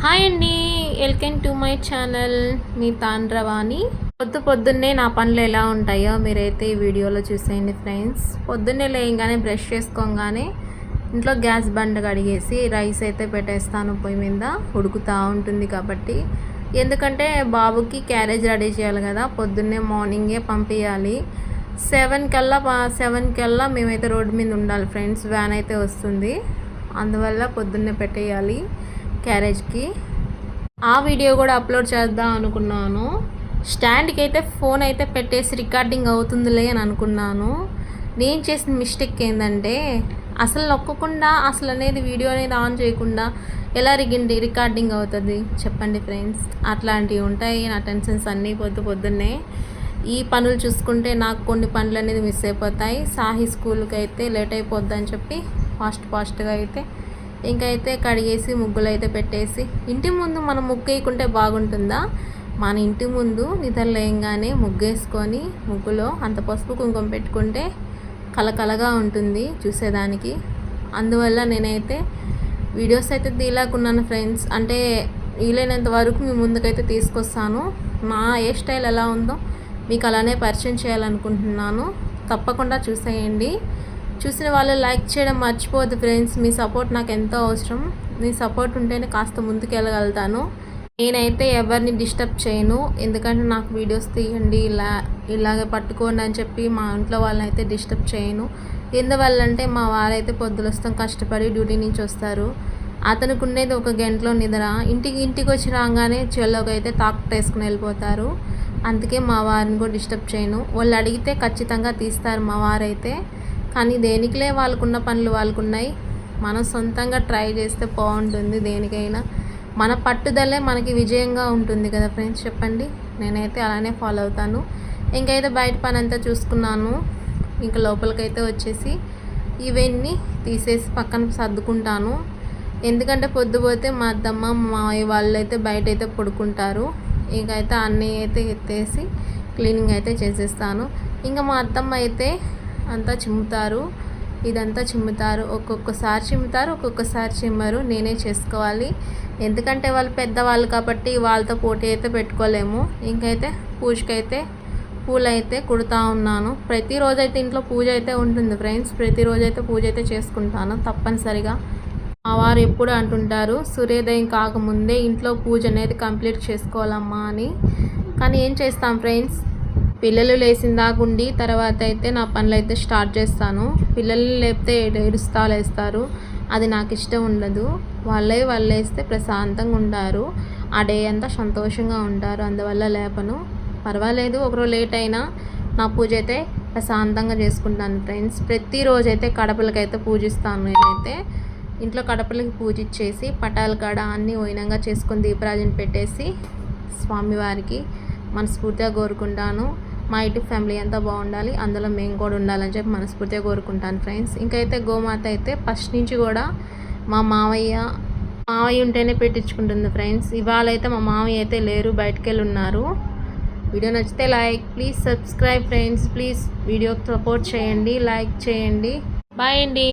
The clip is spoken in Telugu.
హాయ్ అండి వెల్కమ్ టు మై ఛానల్. మీ తాండ్రవాణి పొద్దు పొద్దున్నే నా పనులు ఎలా ఉంటాయో మీరైతే ఈ వీడియోలో చూసేయండి ఫ్రెండ్స్. పొద్దున్నే లేయంగానే బ్రష్ చేసుకోగానే ఇంట్లో గ్యాస్ బండ కడిగేసి రైస్ అయితే పెట్టేస్తాను పొయ్యి మీద. ఉడుకుతూ ఉంటుంది కాబట్టి. ఎందుకంటే బాబుకి క్యారేజ్ రెడీ చేయాలి కదా పొద్దున్నే మార్నింగే పంపించాలి సెవెన్ కల్లా సెవెన్ కల్లా మేమైతే రోడ్డు మీద ఉండాలి ఫ్రెండ్స్. వ్యాన్ అయితే వస్తుంది. అందువల్ల పొద్దున్నే పెట్టేయాలి. క్యారేజ్కి. ఆ వీడియో కూడా అప్లోడ్ చేద్దాం అనుకున్నాను. స్టాండ్కి అయితే ఫోన్ అయితే పెట్టేసి రికార్డింగ్ అవుతుందిలే అని అనుకున్నాను. నేను చేసిన మిస్టేక్ ఏంటంటే అసలు నొక్కకుండా అసలు అనేది వీడియో అనేది ఆన్ చేయకుండా ఎలా రిగిండి రికార్డింగ్ అవుతుంది? చెప్పండి ఫ్రెండ్స్. అట్లాంటివి ఉంటాయి నా టెన్షన్స్ అన్నీ పొద్దు పొద్దున్నే. ఈ పనులు చూసుకుంటే నాకు కొన్ని పనులు అనేది మిస్ అయిపోతాయి. సాహి స్కూల్కి అయితే లేట్ అయిపోద్ది అని చెప్పి ఫాస్ట్ ఫాస్ట్గా అయితే ఇంకైతే కడిగేసి ముగ్గులు అయితే పెట్టేసి ఇంటి ముందు మనం ముగ్గు వేయకుంటే బాగుంటుందా? మన ఇంటి ముందు నిద్ర లేయంగానే ముగ్గేసుకొని ముగ్గులో అంత పసుపు కుంకుమ పెట్టుకుంటే కలకలగా ఉంటుంది చూసేదానికి. అందువల్ల నేనైతే వీడియోస్ అయితే తీలాకున్నాను ఫ్రెండ్స్. అంటే వీలైనంత వరకు మీ ముందుకైతే తీసుకొస్తాను. నా ఏ స్టైల్ ఎలా ఉందో మీకు అలానే పరిచయం చేయాలనుకుంటున్నాను. తప్పకుండా చూసేయండి. చూసిన వాళ్ళు లైక్ చేయడం మర్చిపోవద్దు ఫ్రెండ్స్. మీ సపోర్ట్ నాకు ఎంతో అవసరం. మీ సపోర్ట్ ఉంటేనే కాస్త ముందుకు వెళ్ళగలుగుతాను. నేనైతే ఎవరిని డిస్టర్బ్ చేయను. ఎందుకంటే నాకు వీడియోస్ తీయండి ఇలా ఇలాగే పట్టుకోండి అని చెప్పి మా ఇంట్లో వాళ్ళని అయితే డిస్టర్బ్ చేయను. ఎందువల్ల అంటే మా వారైతే పొద్దులు వస్తాం కష్టపడి డ్యూటీ నుంచి వస్తారు. అతనికి ఉండేది ఒక గంటలో నిద్ర. ఇంటికి ఇంటికి వచ్చి రాగానే చెల్లోకి అయితే టాక్ వేసుకుని వెళ్ళిపోతారు. అందుకే మా వారిని కూడా డిస్టర్బ్ చేయను. వాళ్ళు అడిగితే ఖచ్చితంగా తీస్తారు మా వారైతే. కానీ దేనికిలే వాళ్ళకున్న పనులు వాళ్ళకున్నాయి. మనం సొంతంగా ట్రై చేస్తే బాగుంటుంది దేనికైనా. మన పట్టుదలే మనకి విజయంగా ఉంటుంది కదా ఫ్రెండ్స్ చెప్పండి. నేనైతే అలానే ఫాలో అవుతాను. ఇంకైతే బయట పని అంతా చూసుకున్నాను. ఇంకా లోపలికైతే వచ్చేసి ఇవన్నీ తీసేసి పక్కన సర్దుకుంటాను. ఎందుకంటే పొద్దుపోతే మా అద్దమ్మ మా వాళ్ళు అయితే బయట అయితే పడుకుంటారు. ఇంకైతే అన్నీ అయితే ఎత్తేసి క్లీనింగ్ అయితే చేసేస్తాను. ఇంకా మా అత్తమ్మ అయితే అంతా చిమ్ముతారు. ఇదంతా చిమ్ముతారు. ఒక్కొక్కసారి చిమ్ముతారు ఒక్కొక్కసారి చిమ్మరు. నేనే చేసుకోవాలి. ఎందుకంటే వాళ్ళు పెద్దవాళ్ళు కాబట్టి వాళ్ళతో పోటీ అయితే పెట్టుకోలేము. ఇంకైతే పూజకైతే పూలు అయితే కుడుతూ ఉన్నాను. ప్రతిరోజు అయితే ఇంట్లో పూజ అయితే ఉంటుంది ఫ్రెండ్స్. ప్రతిరోజు అయితే పూజ అయితే చేసుకుంటాను తప్పనిసరిగా. మా వారు ఎప్పుడు అంటుంటారు సూర్యోదయం కాకముందే ఇంట్లో పూజ అనేది కంప్లీట్ చేసుకోవాలమ్మా అని. కానీ ఏం చేస్తాం ఫ్రెండ్స్? పిల్లలు లేచిన దాకుండి తర్వాత అయితే నా పనులు అయితే స్టార్ట్ చేస్తాను. పిల్లలు లేపితే ఏడుస్తా లేస్తారు అది నాకు ఇష్టం ఉండదు. వాళ్ళే వాళ్ళు వేస్తే ప్రశాంతంగా ఉంటారు. ఆ డే అంతా సంతోషంగా ఉంటారు. అందువల్ల లేపను. పర్వాలేదు ఒకరోజు లేట్ అయినా నా పూజ అయితే ప్రశాంతంగా చేసుకుంటాను ఫ్రెండ్స్. ప్రతిరోజు అయితే కడపలకైతే పూజిస్తాను నేనైతే. ఇంట్లో కడపలకి పూజ ఇచ్చేసి పటాల కాడ అన్నీ ఓయినంగా చేసుకొని దీపరాజుని పెట్టేసి స్వామివారికి మనస్ఫూర్తిగా కోరుకుంటాను. మా ఇంటి ఫ్యామిలీ అంతా బాగుండాలి అందులో మేము కూడా ఉండాలని చెప్పి మనస్ఫూర్తిగా కోరుకుంటాను ఫ్రెండ్స్. ఇంకైతే గోమాత అయితే ఫస్ట్ నుంచి కూడా మా మావయ్య మావయ్య ఉంటేనే పెట్టించుకుంటుంది ఫ్రెండ్స్. ఇవాళ అయితే మా మావయ్య అయితే లేరు బయటకు వెళ్ళి ఉన్నారు. వీడియో నచ్చితే like please subscribe friends. Please వీడియోకి సపోర్ట్ చేయండి లైక్ చేయండి. బాయ్ అండి.